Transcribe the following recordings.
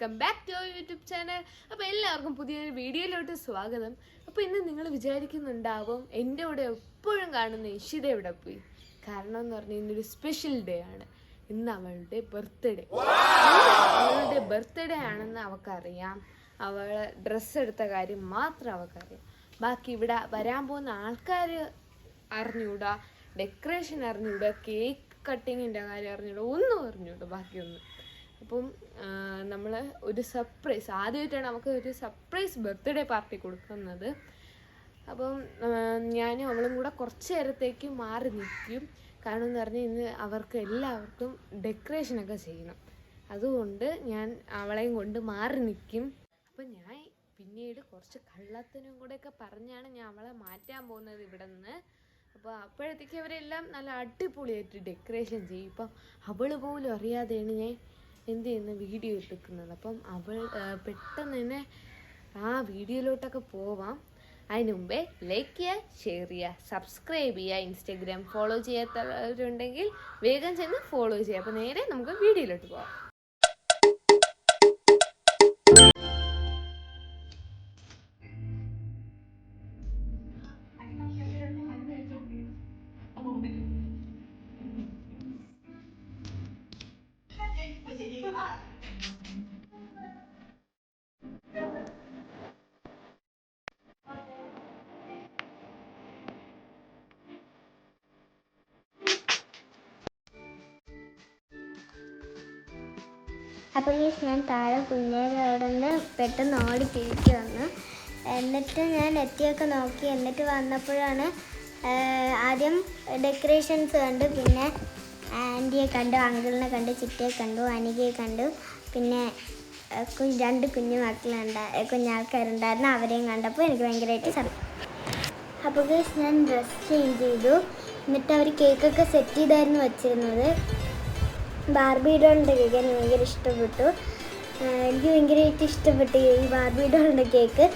Welcome back to YouTube channel അപ്പോൾ എല്ലാവർക്കും പുതിയൊരു വീഡിയോയിലോട്ട് സ്വാഗതം. അപ്പോൾ ഇന്ന് നിങ്ങൾ വിചാരിക്കുന്നുണ്ടാവും എന്റെ കൂടെ എപ്പോഴും കാണുന്ന ഇഷിത എവിടെ പോയി? കാരണം എന്ന് പറഞ്ഞാൽ ഇന്നൊരു സ്പെഷ്യൽ ഡേ ആണ്. ഇന്ന് അവളുടെ ബർത്ത്ഡേ അവളുടെ ബർത്ത്ഡേ ആണെന്ന് അവൾക്കറിയാം. അവൾ ഡ്രസ്സ് എടുത്ത കാര്യം മാത്രം അവൾക്കറിയാം. ബാക്കി ഇവിടെ വരാൻ പോകുന്ന ആൾക്കാർ അറിഞ്ഞൂടാ ഡെക്കറേഷൻ അറിഞ്ഞൂടാ കേക്ക് കട്ടിങ്ങിന്റെ കാര്യം അറിഞ്ഞൂടാ ഒന്നും അറിഞ്ഞൂടാ ബാക്കിയൊന്നും അപ്പം നമ്മൾ ഒരു സർപ്രൈസ് ആദ്യമായിട്ടാണ് നമുക്ക് ഒരു സർപ്രൈസ് ബർത്ത്ഡേ പാർട്ടി കൊടുക്കുന്നത്. അപ്പം ഞാനും അവളും കൂടെ കുറച്ച് നേരത്തേക്ക് മാറി നിൽക്കും. കാരണം എന്ന് പറഞ്ഞാൽ ഇന്ന് അവർക്ക് എല്ലാവർക്കും ഡെക്കറേഷനൊക്കെ ചെയ്യണം. അതുകൊണ്ട് ഞാൻ അവളെയും കൊണ്ട് മാറി നിൽക്കും. അപ്പം ഞാൻ പിന്നീട് കുറച്ച് കള്ളത്തിനും കൂടെയൊക്കെ പറഞ്ഞാണ് ഞാൻ അവളെ മാറ്റാൻ പോകുന്നത് ഇവിടെ നിന്ന് അപ്പോൾ അപ്പോഴത്തേക്ക് അവരെല്ലാം നല്ല അടിപൊളിയായിട്ട് ഡെക്കറേഷൻ ചെയ്യും. ഇപ്പം അവൾ പോലും അറിയാതെയാണ് ഞാൻ എന്ത് ചെയ്യുന്ന? വീഡിയോ എടുക്കുന്നത് അപ്പം അവൾ പെട്ടെന്ന് തന്നെ ആ വീഡിയോയിലോട്ടൊക്കെ പോവാം. അതിന് മുമ്പേ ലൈക്ക് ചെയ്യുക ഷെയർ ചെയ്യുക സബ്സ്ക്രൈബ് ചെയ്യുക ഇൻസ്റ്റാഗ്രാം ഫോളോ ചെയ്യാത്തവരുണ്ടെങ്കിൽ വേഗം ചെന്ന് ഫോളോ ചെയ്യുക. അപ്പോൾ നേരെ നമുക്ക് വീഡിയോയിലോട്ട് പോവാം. അപ്പോൾ മീൻസ് ഞാൻ താഴെ കുഞ്ഞേരെ അവിടെ നിന്ന് പെട്ടെന്ന് ഓടി തിരിച്ചു വന്നു. എന്നിട്ട് ഞാൻ എത്തിയൊക്കെ നോക്കി. എന്നിട്ട് വന്നപ്പോഴാണ് ആദ്യം ഡെക്കറേഷൻസ് കണ്ട്. പിന്നെ ആന്റിയെ കണ്ടു അങ്കിളിനെ കണ്ടു ചിറ്റയെ കണ്ടു അനികയെ കണ്ടു. പിന്നെ രണ്ട് കുഞ്ഞു മക്കളുണ്ട കുഞ്ഞാൾക്കാരുണ്ടായിരുന്നു. അവരെയും കണ്ടപ്പോൾ എനിക്ക് ഭയങ്കരമായിട്ട് സർ അപ്പോൾ ഗേസ് ഞാൻ ഡ്രസ്സ് ചേഞ്ച് ചെയ്തു. എന്നിട്ട് അവർ കേക്കൊക്കെ സെറ്റ് ചെയ്തായിരുന്നു വെച്ചിരുന്നത്. ബാർബി ഡോളിന്റെ കേക്ക് എനിക്ക് ഭയങ്കര ഇഷ്ടപ്പെട്ടു. എനിക്ക് ഭയങ്കരമായിട്ട് ഇഷ്ടപ്പെട്ടു ഈ ബാർബി ഡോളിന്റെ കേക്ക്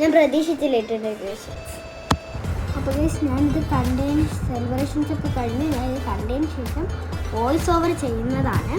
ഞാൻ പ്രതീക്ഷിച്ചില്ല ഡെക്കറേഷൻസ് അപ്പോൾ ഞാനിത് കണ്ടതിന് സെലിബ്രേഷൻസ് ഒക്കെ കഴിഞ്ഞ് ഞാനിത് കണ്ടതിന് ശേഷം വോയിസ് ഓവർ ചെയ്യുന്നതാണ്.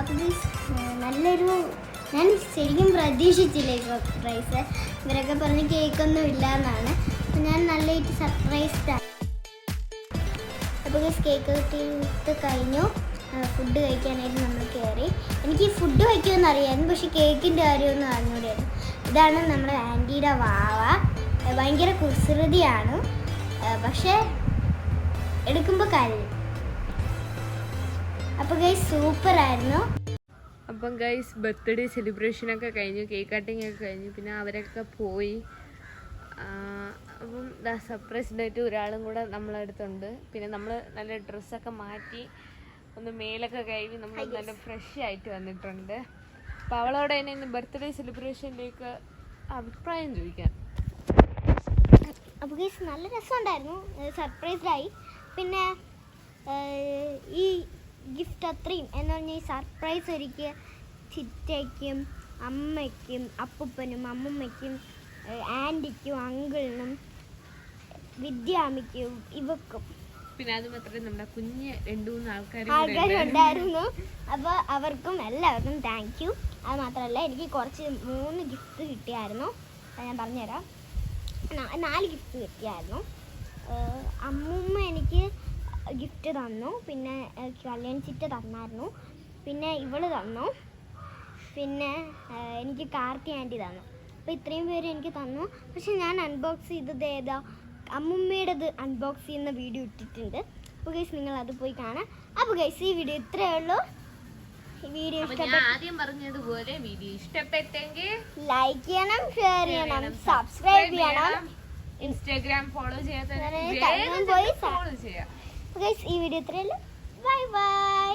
അപ്പോൾ ഗൈസ് നല്ലൊരു ഞാൻ ശരിക്കും പ്രതീക്ഷിച്ചില്ല ഈ സർപ്രൈസ് ഇവരൊക്കെ പറഞ്ഞ് കേക്കൊന്നും ഇല്ല എന്നാണ് അപ്പം ഞാൻ നല്ലതായിട്ട് സർപ്രൈസ്ഡാണ് അപ്പോൾ കേക്ക് കിട്ടിയിട്ട് കഴിഞ്ഞു. ഫുഡ് കഴിക്കാനായിട്ട് നമ്മൾ കയറി എനിക്ക് ഫുഡ് കഴിക്കുമെന്ന് അറിയാമായിരുന്നു പക്ഷേ കേക്കിന്റെ കാര്യമൊന്നും അറിഞ്ഞൂടായിരുന്നു. ഇതാണ് നമ്മുടെ ആന്റിയുടെ വാവ. ഭയങ്കര കുസൃതിയാണ്. പക്ഷേ എടുക്കുമ്പോൾ കരയും. അപ്പോൾ ഗൈസ് സൂപ്പർ ആയിരുന്നു. അപ്പം ഗൈസ് ബർത്ത്ഡേ സെലിബ്രേഷനൊക്കെ കഴിഞ്ഞു കേക്ക് കട്ടിംഗ് ഒക്കെ കഴിഞ്ഞു പിന്നെ അവരൊക്കെ പോയി. അപ്പം ദാ സർപ്രൈസ് ആയിട്ട് ഒരാളും കൂടെ നമ്മളെ അടുത്തുണ്ട്. പിന്നെ നമ്മൾ നല്ല ഡ്രസ്സൊക്കെ മാറ്റി ഒന്ന് മേലൊക്കെ കഴുകി നമ്മൾ നല്ല ഫ്രഷ് ആയിട്ട് വന്നിട്ടുണ്ട്. അപ്പം അവളോട് തന്നെ ഇന്ന് ബർത്ത്ഡേ സെലിബ്രേഷനിലേക്ക് അഭിപ്രായം ചോദിക്കാം. അപ്പോൾ നല്ല രസമുണ്ടായിരുന്നു. സർപ്രൈസ്ഡായി പിന്നെ ഈ ഗിഫ്റ്റ് അത്രയും. എന്ന് പറഞ്ഞാൽ ഈ സർപ്രൈസ് ഒരുക്കിയ ചിറ്റയ്ക്കും അമ്മയ്ക്കും അപ്പൂപ്പനും അമ്മമ്മയ്ക്കും ആന്റിക്കും അങ്കിളിനും വിദ്യാമിക്കും ഇവക്കും പിന്നെ അത് മാത്രമേ നമ്മുടെ കുഞ്ഞ് രണ്ടു മൂന്ന് ആൾക്കാരുണ്ടായിരുന്നു അപ്പോൾ അവർക്കും എല്ലാവർക്കും താങ്ക് യു അത് മാത്രമല്ല എനിക്ക് കുറച്ച് മൂന്ന് ഗിഫ്റ്റ് കിട്ടിയായിരുന്നു. അത് ഞാൻ പറഞ്ഞുതരാം. നാല് ഗിഫ്റ്റ് കിട്ടിയായിരുന്നു. അമ്മൂമ്മ എനിക്ക് ഗിഫ്റ്റ് തന്നു. പിന്നെ കല്യാൺ ചിറ്റ് തന്നായിരുന്നു. പിന്നെ ഇവൾ തന്നു. പിന്നെ എനിക്ക് കാർത്തി ആന്റി തന്നു. അപ്പോൾ ഇത്രയും പേര് എനിക്ക് തന്നു. പക്ഷെ ഞാൻ അൺബോക്സ് ചെയ്തത് ഏതാ? അമ്മുമ്മയുടേത് അൺബോക്സ് ചെയ്യുന്ന വീഡിയോ ഇട്ടിട്ടുണ്ട്. അപ്പോൾ ഗൈസ് നിങ്ങൾ അത് പോയി കാണാം. അപ്പോൾ ഗൈസ് ഈ വീഡിയോ ഇത്രയേ ഉള്ളൂ. വീഡിയോ ആദ്യം പറഞ്ഞതുപോലെ വീഡിയോ ഇഷ്ടപ്പെട്ടെങ്കിൽ ലൈക്ക് ചെയ്യണം ഷെയർ ചെയ്യണം സബ്സ്ക്രൈബ് ചെയ്യണം. ഇൻസ്റ്റാഗ്രാം ഫോളോ ചെയ്യാത്ത പോയി ഫോളോ ചെയ്യാം. അപ്പോൾ ഈ വീഡിയോ ഇത്രയല്ലോ ബൈ ബൈ